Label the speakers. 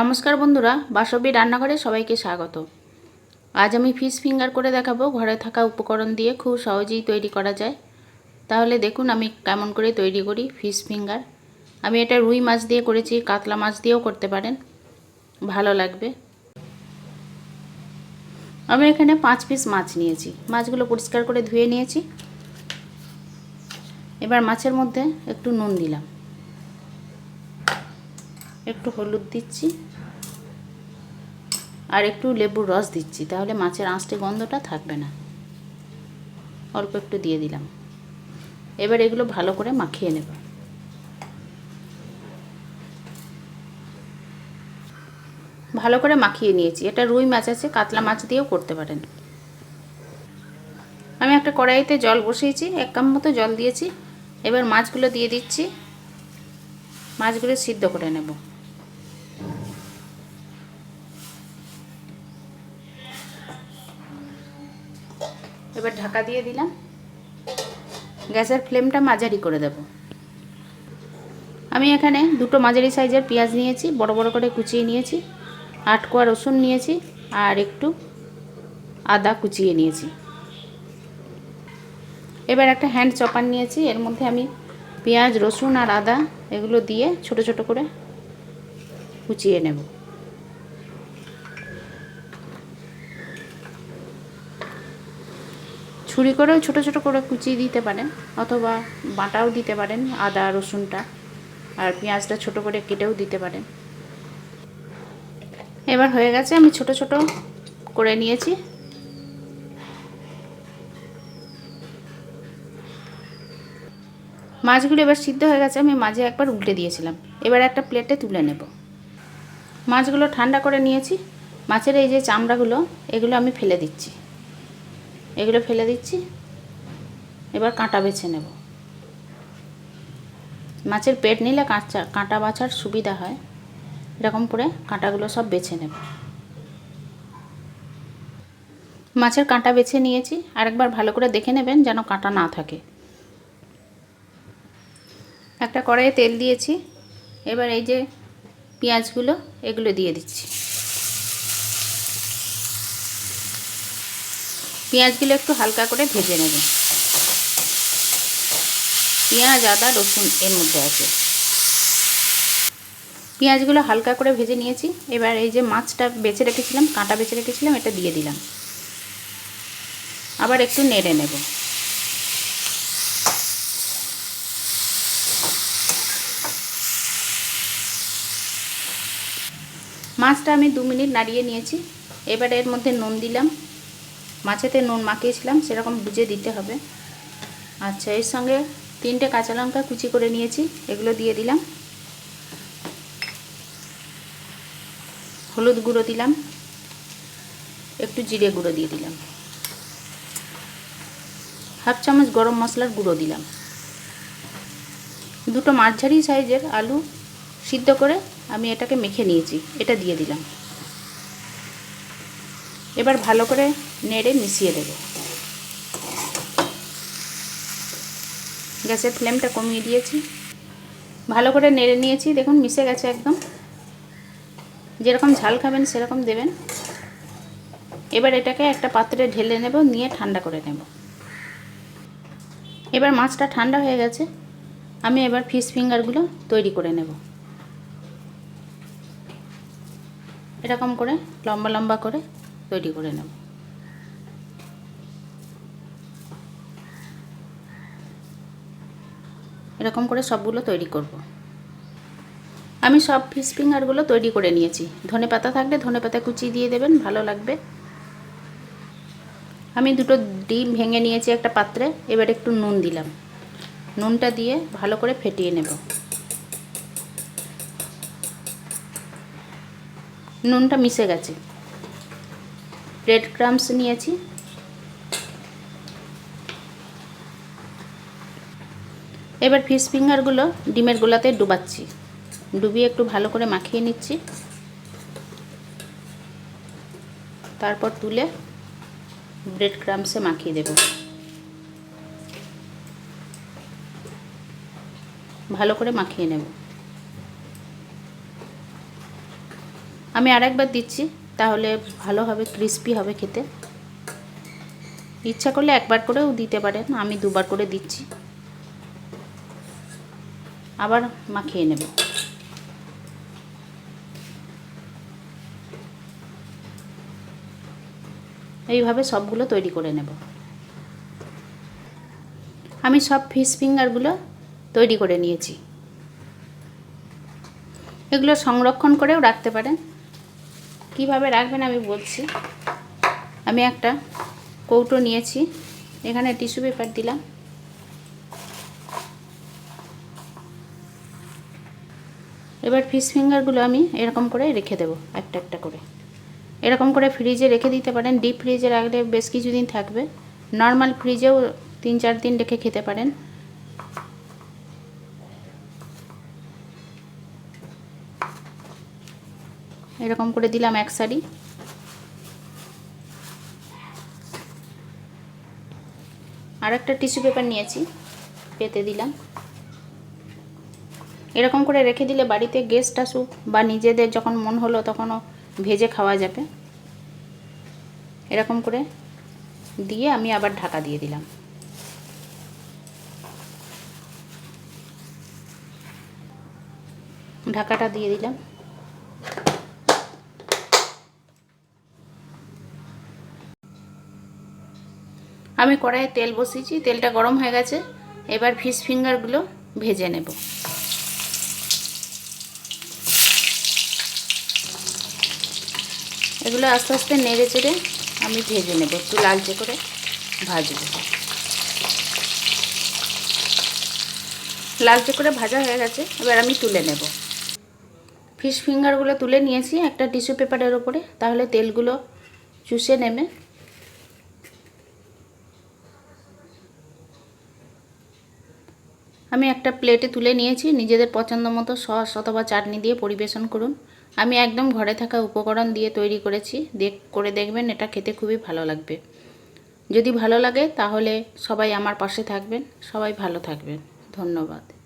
Speaker 1: নমস্কার বন্ধুরা, বাসবী রান্নাঘরে সবাইকে স্বাগত। আজ আমি ফিশ ফিঙ্গার করে দেখাবো, ঘরে থাকা উপকরণ দিয়ে খুব সহজেই তৈরি করা যায়। তাহলে দেখুন আমি কেমন করে তৈরি করি ফিশ ফিঙ্গার। আমি এটা রুই মাছ দিয়ে করেছি, কাতলা মাছ দিয়েও করতে পারেন, ভালো লাগবে। আমি এখানে পাঁচ পিস মাছ নিয়েছি, মাছগুলো পরিষ্কার করে ধুয়ে নিয়েছি। এবার মাছের মধ্যে একটু নুন দিলাম। একটু হলুদ দিচ্ছি। আর একটু লেবুর রস দিচ্ছি, তাহলে মাছের আঁশটে গন্ধটা থাকবে না। অল্প একটু দিয়ে দিলাম। এবার এগুলো ভালো করে মাখিয়ে নেব। ভালো করে মাখিয়ে নিয়েছি। এটা রুই মাছ আছে, কাতলা মাছ দিয়েও করতে পারেন। আমি একটা কড়াইতে জল বসিয়েছি, এক কাপ মতো জল দিয়েছি। এবার মাছগুলো দিয়ে দিচ্ছি। মাছগুলো সিদ্ধ করে নেব। এবার ঢাকা দিয়ে দিলাম। গ্যাসের ফ্লেমটা মাঝারি করে দেব। আমি এখানে দুটো মাঝারি সাইজের পেঁয়াজ নিয়েছি, বড় বড় করে কুচিয়ে নিয়েছি, আট কোয়া রসুন নিয়েছি আর একটু আদা কুচিয়ে নিয়েছি। এবার একটা হ্যান্ড চপার নিয়েছি, এর মধ্যে আমি পেঁয়াজ, রসুন আর আদা এগুলো দিয়ে ছোট ছোট করে কুচিয়ে নেব। ছুরি করেও ছোট ছোট করে কুচিয়ে দিতে পারেন, অথবা বাটাও দিতে পারেন আদা, রসুনটা, আর পেঁয়াজটা ছোট করে কেটেও দিতে পারেন। এবার হয়ে গেছে, আমি ছোট ছোট করে নিয়েছি। মাছগুলো এবার সিদ্ধ হয়ে গেছে, আমি মাঝে একবার উল্টে দিয়েছিলাম। এবার একটা প্লেটে তুলে নেব। মাছগুলো ঠান্ডা করে নিয়েছি। মাছের এই যে চামড়াগুলো, এগুলো আমি ফেলে দিচ্ছি। এগুলো ফেলে দিচ্ছি। এবার কাঁটা বেছে নেব। মাছের পেট নিলে কাঁচা, কাঁটা বাছার সুবিধা হয়। এরকম করে কাঁটাগুলো সব বেছে নেব। মাছের কাঁটা বেছে নিয়েছি। আরেকবার ভালো করে দেখে নেবেন যেন কাঁটা না থাকে। একটা কড়াইয়ে তেল দিয়েছি। এবার এই যে পেঁয়াজগুলো, এগুলো দিয়ে দিচ্ছি। পেঁয়াজগুলো একটু হালকা করে ভেজে নেব। পেঁয়াজ, আদা, রসুন এর মধ্যে আছে। পেঁয়াজগুলো হালকা করে ভেজে নিয়েছি। এবার এই যে মাছটা বেছে রেখেছিলাম, কাঁটা বেছে রেখেছিলাম, এটা দিয়ে দিলাম। আবার একটু নেড়ে নেব। মাছটা আমি দু মিনিট নাড়িয়ে নিয়েছি। এবার এর মধ্যে নুন দিলাম। মাছেতে নুন মাখিয়েছিলাম, সেরকম বুঝে দিতে হবে। আচ্ছা এর সঙ্গে তিনটে কাঁচা লঙ্কা কুচি করে নিয়েছি, এগুলো দিয়ে দিলাম। হলুদ গুঁড়ো দিলাম, একটু জিরে গুঁড়ো দিয়ে দিলাম। হাফ চামচ গরম মশলার গুঁড়ো দিলাম। দুটো মাঝারি সাইজের আলু সিদ্ধ করে আমি এটাকে মেখে নিয়েছি, এটা দিয়ে দিলাম। এবার ভালো করে নেড়ে মিশিয়ে দেব। গ্যাসের ফ্লেমটা কমিয়ে দিয়েছি। ভালো করে নেড়ে নিয়েছি, দেখুন মিশে গেছে একদম। যেরকম ঝাল খাবেন, সেরকম দেবেন। এবার এটাকে একটা পাত্রে ঢেলে নেব, নিয়ে ঠান্ডা করে নেব। এবার মাছটা ঠান্ডা হয়ে গেছে, আমি এবার ফিশ ফিঙ্গারগুলো তৈরি করে নেব। এরকম করে, লম্বা লম্বা করে তৈরি করে নেব। এরকম করে সবগুলো তৈরি করব। আমি সব ফিশ ফিঙ্গারগুলো তৈরি করে নিয়েছি। ধনে পাতা থাকলে ধনে পাতা কুচি দিয়ে দেবেন, ভালো লাগবে। আমি দুটো ডিম ভেঙে নিয়েছি একটা পাত্রে, এবার একটু নুন দিলাম। নুনটা দিয়ে ভালো করে ফেটিয়ে নেব। নুনটা মিশে গেছে। ব্রেড ক্রামস নিয়েছি। এবার ফিশ ফিঙ্গারগুলো ডিমের গোলাতে ডুবাচ্ছি। ডুবিয়ে একটু ভালো করে মাখিয়ে নিচ্ছি। তারপর তুলে ব্রেড ক্রামসে মাখিয়ে দেব। ভালো করে মাখিয়ে নেব। আমি আরেকবার দিচ্ছি, তাহলে ভালো হবে ক্রিস্পি হবে খেতে। ইচ্ছা করলে একবার করেও দিতে পারেন, আমি দুবার করে দিচ্ছি। আবার মাখিয়ে নেব। এইভাবে সবগুলো তৈরি করে নেব। আমি সব ফিশ ফিঙ্গারগুলো তৈরি করে নিয়েছি। এগুলো সংরক্ষণ করেও রাখতে পারেন। কীভাবে রাখবেন আমি বলছি। আমি একটা কৌটো নিয়েছি। এখানে টিস্যু পেপার দিলাম। এবার ফিশ ফিঙ্গারগুলো আমি এরকম করে রেখে দেবো, একটা একটা করে। এরকম করে ফ্রিজে রেখে দিতে পারেন ডিপ ফ্রিজে রাখলে বেশ কিছুদিন থাকবে। নর্মাল ফ্রিজেও তিন চার দিন রেখে খেতে পারেন। এরকম করে দিলাম এক সারি। আর একটা টিস্যু পেপার নিয়েছি, পেতে দিলাম। এরকম করে রেখে দিলে বাড়িতে গেস্ট আসুক বা নিজেদের যখন মন হলো তখনও ভেজে খাওয়া যাবে। এরকম করে দিয়ে আমি আবার ঢাকা দিয়ে দিলাম। ঢাকাটা দিয়ে দিলাম। আমি কড়াইয়ে তেল বসিয়েছি, তেলটা গরম হয়ে গেছে। এবার ফিশ ফিঙ্গারগুলো ভেজে নেব। এগুলো আস্তে আস্তে নেড়ে চেড়ে আমি ভেজে নেব, একটু লালচে করে ভাজবো। লালচে করে ভাজা হয়ে গেছে, এবার আমি তুলে নেব। ফিশ ফিঙ্গারগুলো তুলে নিয়েছি একটা টিস্যু পেপারের ওপরে, তাহলে তেলগুলো চুষে নেবে আমি একটা প্লেটে তুলে নিয়েছি, নিজেদের পছন্দ মতো সস অথবা চাটনি দিয়ে পরিবেশন করুন। আমি একদম ঘরে থাকা উপকরণ দিয়ে তৈরি করেছি। দেখ, করে দেখবেন এটা খেতে খুবই ভালো লাগবে। যদি ভালো লাগে তাহলে সবাই আমার পাশে থাকবেন, সবাই ভালো থাকবেন। ধন্যবাদ।